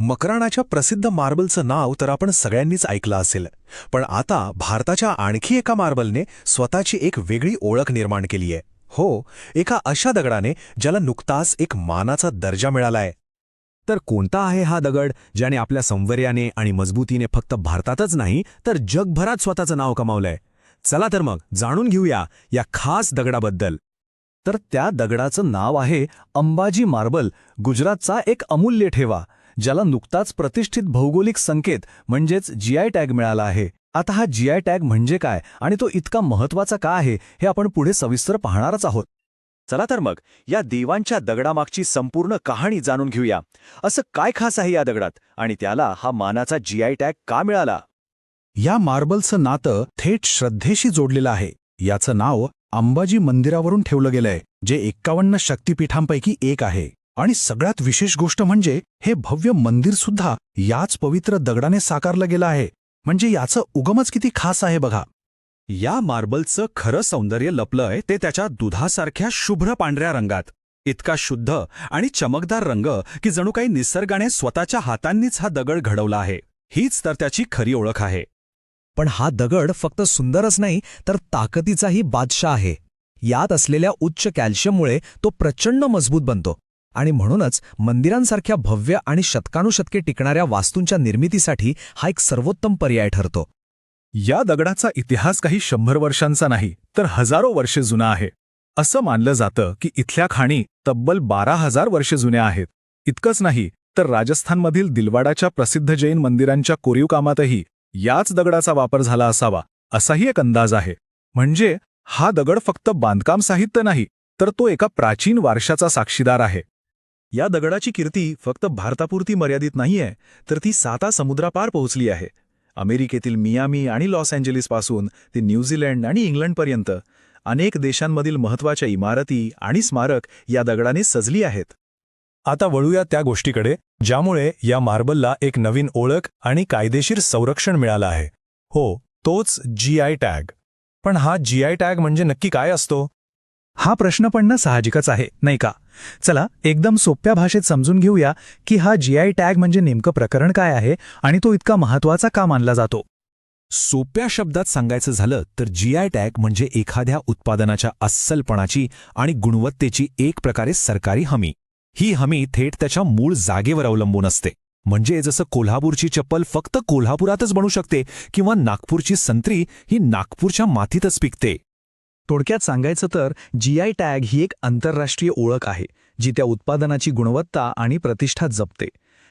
मकराणाच्या प्रसिद्ध मार्बलचं नाव तर आपण सगळ्यांनीच ऐकलं असेल. पण आता भारताच्या आणखी एका मार्बलने स्वतःची एक वेगळी ओळख निर्माण केली आहे. हो एका अशा दगडाने ज्याला नुकताच एक मानाचा दर्जा मिळालाय. तर कोणता आहे हा दगड ज्याने आपल्या संवर्याने आणि मजबूतीने फक्त भारतातच नाही तर जगभरात स्वतःचं नाव कमावलंय? चला तर मग जाणून घेऊया या खास दगडाबद्दल. तर त्या दगडाचं नाव आहे अंबाजी मार्बल गुजरातचा एक अमूल्य ठेवा. ज्याला नुकताच प्रतिष्ठित भौगोलिक संकेत म्हणजेच जीआय टॅग मिळाला आहे. आता हा जीआय टॅग म्हणजे काय आणि तो इतका महत्त्वाचा का आहे हे आपण पुढे सविस्तर पाहणारच आहोत. चला तर मग या देवांच्या दगडामागची संपूर्ण कहाणी जाणून घेऊया. असं काय खास आहे या दगडात आणि त्याला हा मानाचा जीआय टॅग का मिळाला? या मार्बलचं नातं थेट श्रद्धेशी जोडलेलं आहे. याचं नाव अंबाजी मंदिरावरून ठेवलं गेलंय जे एक्कावन्न शक्तिपीठांपैकी एक आहे. आणि सगळ्यात विशेष गोष्ट म्हणजे हे भव्य मंदिर सुद्धा याच पवित्र दगडाने साकारलं गेलं आहे. म्हणजे याचं उगमच किती खास आहे बघा. या मार्बलचं खरं सौंदर्य लपलंय ते त्याच्या दुधासारख्या शुभ्र पांढऱ्या रंगात. इतका शुद्ध आणि चमकदार रंग की जणू काही निसर्गाने स्वतःच्या हातांनीच हा दगड घडवला आहे. हीच तर त्याची खरी ओळख आहे. पण हा दगड फक्त सुंदरच नाही तर ताकदीचाही बादशाह आहे. यात असलेल्या उच्च कॅल्शियममुळे तो प्रचंड मजबूत बनतो. आणि म्हणूनच मंदिरांसारख्या भव्य आणि शतकानुशतके टिकणाऱ्या वास्तूंच्या निर्मितीसाठी हा एक सर्वोत्तम पर्याय ठरतो. या दगडाचा इतिहास काही शंभर वर्षांचा नाही तर हजारो वर्षे जुना आहे. असं मानलं जातं की इथल्या खाणी तब्बल बारा हजार वर्षे जुन्या आहेत. इतकंच नाही तर राजस्थानमधील दिलवाडाच्या प्रसिद्ध जैन मंदिरांच्या कोरीव कामातही याच दगडाचा वापर झाला असावा असाही एक अंदाज आहे. म्हणजे हा दगड फक्त बांधकाम साहित्य नाही तर तो एका प्राचीन वारशाचा साक्षीदार आहे. या दगडाची कीर्ती फक्त भारतापुरती मर्यादित नाहीये तर ती साता समुद्रापार पोहोचली आहे. अमेरिकेतील मियामी आणि लॉस एंजेलिसपासून ते न्यूझीलंड आणि इंग्लंडपर्यंत अनेक देशांमधील महत्त्वाच्या इमारती आणि स्मारक या दगडाने सजली आहेत. आता वळूया त्या गोष्टीकडे ज्यामुळे या मार्बलला एक नवीन ओळख आणि कायदेशीर संरक्षण मिळालं आहे. हो तोच जीआय टॅग. पण हा जीआय टॅग म्हणजे नक्की काय असतो? हा प्रश्न पडणं साहजिकच आहे नाही का? चला एकदम सोप्या भाषेत समजून घेऊया की हा जीआय टॅग म्हणजे नेमकं प्रकरण काय आहे आणि तो इतका महत्त्वाचा का मानला जातो. सोप्या शब्दात सांगायचं झालं तर जीआय टॅग म्हणजे एखाद्या उत्पादनाच्या अस्सलपणाची आणि गुणवत्तेची एक प्रकारे सरकारी हमी. ही हमी थेट त्याच्या मूळ जागेवर अवलंबून असते. म्हणजे जसं कोल्हापूरची चप्पल फक्त कोल्हापुरातच बनू शकते किंवा नागपूरची संत्री ही नागपूरच्या मातीतच पिकते. थोडक्यात सांगायचं तर जीआय टॅग ही एक आंतरराष्ट्रीय ओळख आहे जी त्या उत्पादनाची गुणवत्ता आणि प्रतिष्ठा जपते.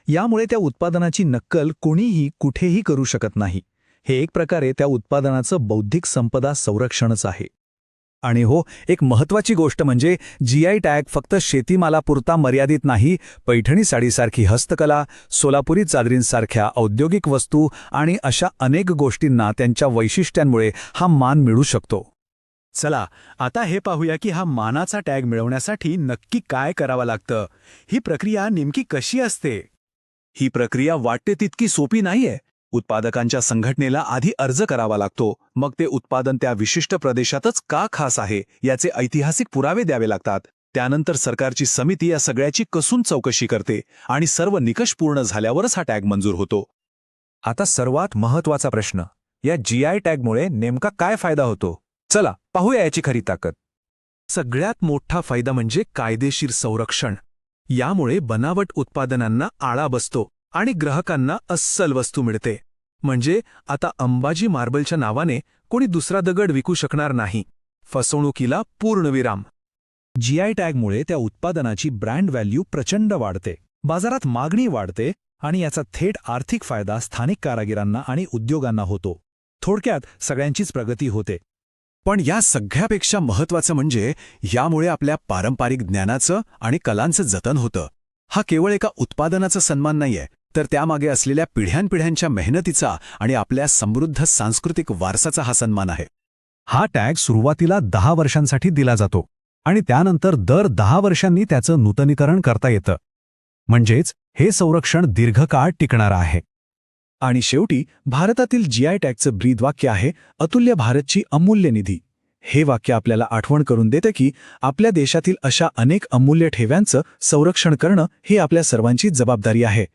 यामुळे त्या उत्पादनाची नक्कल कोणीही कुठेही करू शकत नाही. हे एक प्रकारे त्या उत्पादनाचं बौद्धिक संपदा संरक्षणच आहे. आणि हो एक महत्वाची गोष्ट म्हणजे जीआय टॅग फक्त शेतीमालापुरता मर्यादित नाही पैठणी साडीसारखी हस्तकला सोलापुरी चादरींसारख्या औद्योगिक वस्तू आणि अशा अनेक गोष्टींना त्यांच्या वैशिष्ट्यांमुळे हा मान मिळू शकतो. चला आता हे पाहूया की हा मानाचा टॅग मिळवण्यासाठी नक्की काय करावं लागतं. ही प्रक्रिया नेमकी कशी असते? ही प्रक्रिया वाटते तितकी सोपी नाहीये. उत्पादकांच्या संघटनेला आधी अर्ज करावा लागतो. मग ते उत्पादन त्या विशिष्ट प्रदेशातच का खास आहे याचे ऐतिहासिक पुरावे द्यावे लागतात. त्यानंतर सरकारची समिती या सगळ्याची कसून चौकशी करते आणि सर्व निकष पूर्ण झाल्यावरच हा टॅग मंजूर होतो. आता सर्वात महत्त्वाचा प्रश्न. या जीआय टॅगमुळे नेमका काय फायदा होतो? चला पाहूया याची खरी ताकद. सगळ्यात मोठा फायदा म्हणजे कायदेशीर संरक्षण. यामुळे बनावट उत्पादनांना आळा बसतो आणि ग्राहकांना अस्सल वस्तू मिळते. म्हणजे आता अंबाजी मार्बलच्या नावाने कोणी दुसरा दगड विकू शकणार नाही. फसवणुकीला पूर्णविराम. जीआय टॅगमुळे त्या उत्पादनाची ब्रँड व्हॅल्यू प्रचंड वाढते. बाजारात मागणी वाढते आणि याचा थेट आर्थिक फायदा स्थानिक कारागिरांना आणि उद्योगांना होतो. थोडक्यात सगळ्यांचीच प्रगती होते. पण या सगळ्यापेक्षा महत्वाचं म्हणजे यामुळे आपल्या पारंपरिक ज्ञानाचं आणि कलांचं जतन होतं. हा केवळ एका उत्पादनाचा सन्मान नाहीये तर त्यामागे असलेल्या पिढ्यानपिढ्यांच्या मेहनतीचा आणि आपल्या समृद्ध सांस्कृतिक वारसाचा हा सन्मान आहे. हा टॅग सुरुवातीला दहा वर्षांसाठी दिला जातो आणि त्यानंतर दर दहा वर्षांनी त्याचं नूतनीकरण करता येतं. म्हणजेच हे संरक्षण दीर्घकाळ टिकणारं आहे. आणि शेवटी भारतातील जीआय टॅगचं ब्रीद वाक्य आहे अतुल्य भारतची अमूल्य निधी. हे वाक्य आपल्याला आठवण करून देतं की आपल्या देशातील अशा अनेक अमूल्य ठेव्यांचं संरक्षण करणं ही आपल्या सर्वांची जबाबदारी आहे.